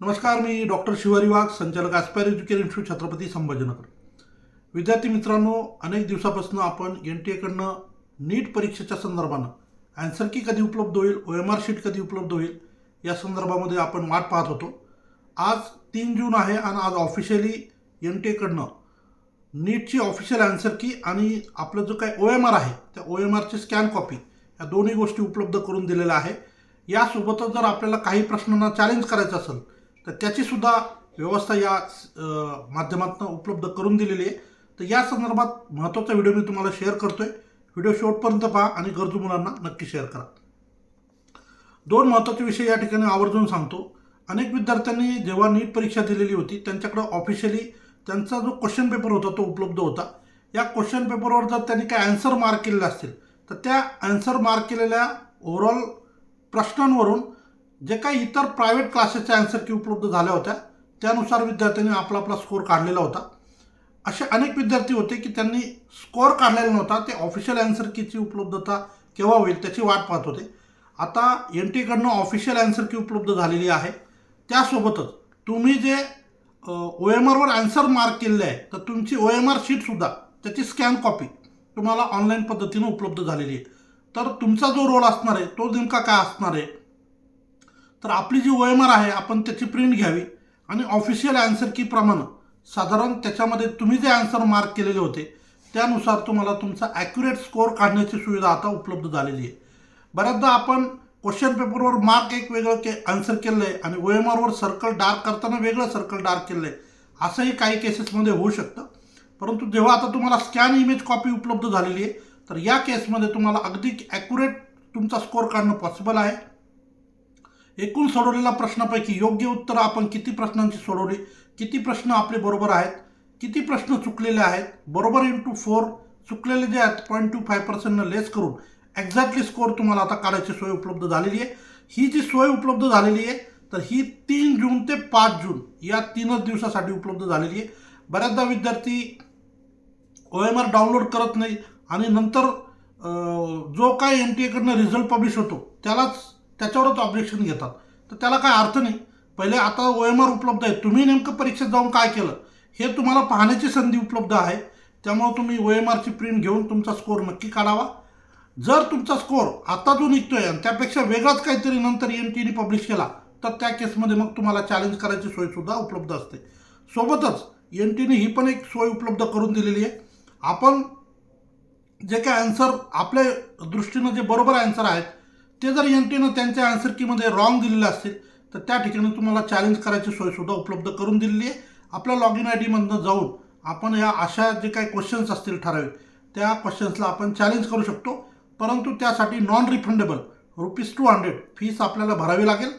नमस्कार मी डॉक्टर शिवारी वाघ संचालक aspire education institute Chhatrapati Sambhajinagar. विद्यार्थी मित्रांनो अनेक दिवसापासून आपण एन टी एकडनं नीट परीक्षेच्या संदर्भानं अँसर की कधी उपलब्ध होईल ओ एम आर शीट कधी उपलब्ध होईल या संदर्भामध्ये आपण वाट पाहत होतो. आज तीन जून आहे आणि आज ऑफिशियली एन टी एकडनं नीटची ऑफिशियल अँसर की आणि आपलं जो काही ओ एम आर आहे त्या ओ एम आरची स्कॅन कॉपी या दोन्ही गोष्टी उपलब्ध करून दिलेल्या आहे. यासोबतच जर आपल्याला काही प्रश्नांना चॅलेंज करायचं असेल तर त्याचीसुद्धा व्यवस्था या माध्यमातून उपलब्ध करून दिलेली आहे. तर या संदर्भात महत्त्वाचा व्हिडिओ मी तुम्हाला शेअर करतो आहे व्हिडिओ शेवटपर्यंत पहा आणि गरजू मुलांना नक्की शेअर करा. दोन महत्त्वाचे विषय या ठिकाणी आवर्जून सांगतो. अनेक विद्यार्थ्यांनी जेव्हा नीट परीक्षा दिलेली होती त्यांच्याकडं ऑफिशियली त्यांचा जो क्वेश्चन पेपर होता तो उपलब्ध होता. या क्वेश्चन पेपरवर जर त्यांनी काय ॲन्सर मार्क केलेले असतील तर त्या ॲन्सर मार्क केलेल्या ओव्हरऑल प्रश्नांवरून जे काही इतर प्रायव्हेट क्लासेसच्या ॲन्सर की उपलब्ध झाल्या होत्या त्यानुसार विद्यार्थ्यांनी आपला आपला स्कोअर काढलेला होता. असे अनेक विद्यार्थी होते की त्यांनी स्कोअर काढलेला नव्हता ते ऑफिशियल ॲन्सर कीची उपलब्धता केव्हा होईल त्याची वाट पाहत होते. आता एन टीकडनं ऑफिशियल ॲन्सर की उपलब्ध झालेली आहे. त्यासोबतच तुम्ही जे ओ एम आरवर ॲन्सर मार्क केलेले आहे तर तुमची ओ एम आर शीटसुद्धा त्याची स्कॅन कॉपी तुम्हाला ऑनलाईन पद्धतीनं उपलब्ध झालेली आहे. तर तुमचा जो रोल असणार आहे तो नेमका काय असणार आहे? तर आपली जी ओ एम आर आहे आपण त्याची प्रिंट घ्यावी. आणि ऑफिशियल ॲन्सर की प्रमाणे साधारण त्याच्यामध्ये तुम्ही जे आन्सर मार्क केलेले होते त्यानुसार तुम्हाला तुमचा ॲक्युरेट स्कोअर काढण्याची सुविधा आता उपलब्ध झालेली आहे. बऱ्याचदा आपण क्वेश्चन पेपरवर मार्क एक वेगळं के आन्सर केलं आहे आणि ओ एम आरवर सर्कल डार्क करताना वेगळं सर्कल डार्क केलं आहे असंही काही केसेसमध्ये होऊ शकतं. परंतु जेव्हा आता तुम्हाला स्कॅन इमेज कॉपी उपलब्ध झालेली आहे तर या केसमध्ये तुम्हाला अगदी ॲक्युरेट तुमचा स्कोअर काढणं पॉसिबल आहे. एकूण सोडवलेल्या प्रश्नापैकी योग्य उत्तर आपण किती प्रश्नांची सोडवली किती प्रश्न आपले बरोबर आहेत किती प्रश्न चुकलेले आहेत बरोबर इंटू फोर चुकलेले जे आहेत पॉईंट टू फाय पर्सेंटनं लेस करून एक्झॅक्टली स्कोअर तुम्हाला आता काढायची सोय उपलब्ध झालेली आहे. ही जी सोय उपलब्ध झालेली आहे तर ही तीन जून ते पाच जून या तीनच दिवसासाठी उपलब्ध झालेली आहे. बऱ्याचदा विद्यार्थी ओ एम आर डाउनलोड करत नाही आणि नंतर जो काय एन टी एकडनं रिझल्ट पब्लिश होतो त्यालाच त्याच्यावरच ऑब्जेक्शन घेतात. तर त्याला काय अर्थ नाही. पहिले आता ओ एम आर उपलब्ध आहे तुम्ही नेमकं परीक्षेत जाऊन काय केलं? हे तुम्हाला पाहण्याची संधी उपलब्ध आहे. त्यामुळे तुम्ही ओ एम आरची प्रिंट घेऊन तुमचा स्कोअर नक्की काढावा. जर तुमचा स्कोअर आता जो निघतोय आणि त्यापेक्षा वेगळाच काहीतरी नंतर एम टीने पब्लिश केला तर त्या केसमध्ये मग तुम्हाला चॅलेंज करायची सोयसुद्धा उपलब्ध असते. सोबतच एम टीने ही पण एक सोय उपलब्ध करून दिलेली आहे. आपण जे काय ॲन्सर आपल्या दृष्टीनं जे बरोबर ॲन्सर आहेत ते जर एन टीनं त्यांच्या ॲन्सर कीमध्ये रॉंग दिलेलं असतील तर त्या ठिकाणी तुम्हाला चॅलेंज करायची सोयसुद्धा उपलब्ध करून दिलेली आहे. आपल्या लॉग इन आय डीमधनं जाऊन आपण या अशा जे काही क्वेश्चन्स असतील ठराविक त्या क्वेश्चन्सला आपण चॅलेंज करू शकतो. परंतु त्यासाठी non refundable rupees two hundred fees आपल्याला भरावी लागेल.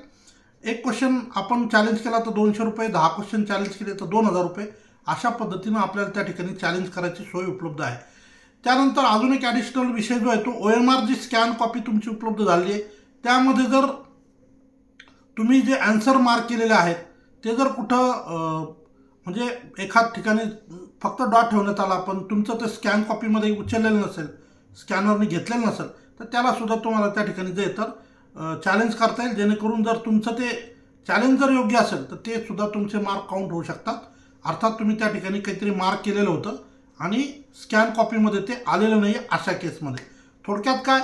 एक क्वेश्चन आपण चॅलेंज केला तर दोनशे रुपये दहा क्वेश्चन चॅलेंज केले तर दोन हजार रुपये. अशा पद्धतीनं आपल्याला त्या ठिकाणी चॅलेंज करायची सोय उपलब्ध आहे. त्यानंतर अजून एक ॲडिशनल विषय जो आहे तो ओ एम आर जी स्कॅन कॉपी तुमची उपलब्ध झाली आहे. त्यामध्ये जर तुम्ही जे अँसर मार्क केलेले आहेत ते जर कुठं म्हणजे एखाद ठिकाणी फक्त डॉट ठेवण्यात आला पण तुमचं ते स्कॅन कॉपीमध्ये उचललेलं नसेल स्कॅनरने घेतलेलं नसेल तर त्यालासुद्धा तुम्हाला त्या ठिकाणी जे तर चॅलेंज करता येईल. जेणेकरून जर तुमचं ते चॅलेंज जर योग्य असेल तर ते सुद्धा तुमचे मार्क काउंट होऊ शकतात. अर्थात तुम्ही त्या ठिकाणी काहीतरी मार्क केलेलं होतं आणि स्कॅन कॉपीमध्ये ते आलेलं नाही अशा केसमध्ये थोडक्यात काय?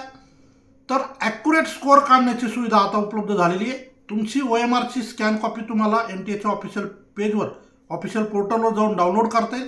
तर ॲक्युरेट स्कोअर काढण्याची सुविधा आता उपलब्ध झालेली आहे. तुमची ओ एम आरची स्कॅन कॉपी तुम्हाला एन टी एच्या ऑफिशियल पेजवर ऑफिशियल पोर्टलवर जाऊन डाउनलोड करता येईल.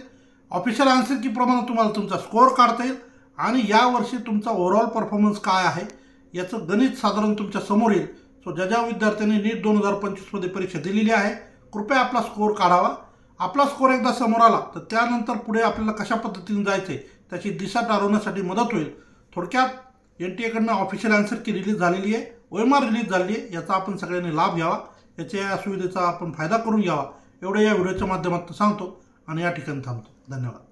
ऑफिशियल आन्सर की प्रमाणे तुम्हाला तुमचा स्कोअर काढता येईल. आणि यावर्षी तुमचा ओव्हरऑल परफॉर्मन्स काय आहे याचं गणित साधारण तुमच्यासमोर येईल. सो ज्या ज्या विद्यार्थ्यांनी नीट दोन हजार पंचवीसमध्ये परीक्षा दिलेली आहे कृपया आपला स्कोअर काढावा. आपला स्कोर एकदा समोर आला तर त्यानंतर पुढे आपल्याला कशा पद्धतीने जायचं आहे त्याची दिशा ठरवण्यासाठी मदत होईल. थोडक्यात एन टी एकडनं ऑफिशियल आन्सर की रिलीज झालेली आहे. ओ एम आर रिलीज झालेली आहे. याचा आपण सगळ्यांनी लाभ घ्यावा. याच्या या सुविधेचा आपण फायदा करून घ्यावा. एवढं या व्हिडिओच्या माध्यमातून सांगतो आणि या ठिकाणी थांबतो. धन्यवाद.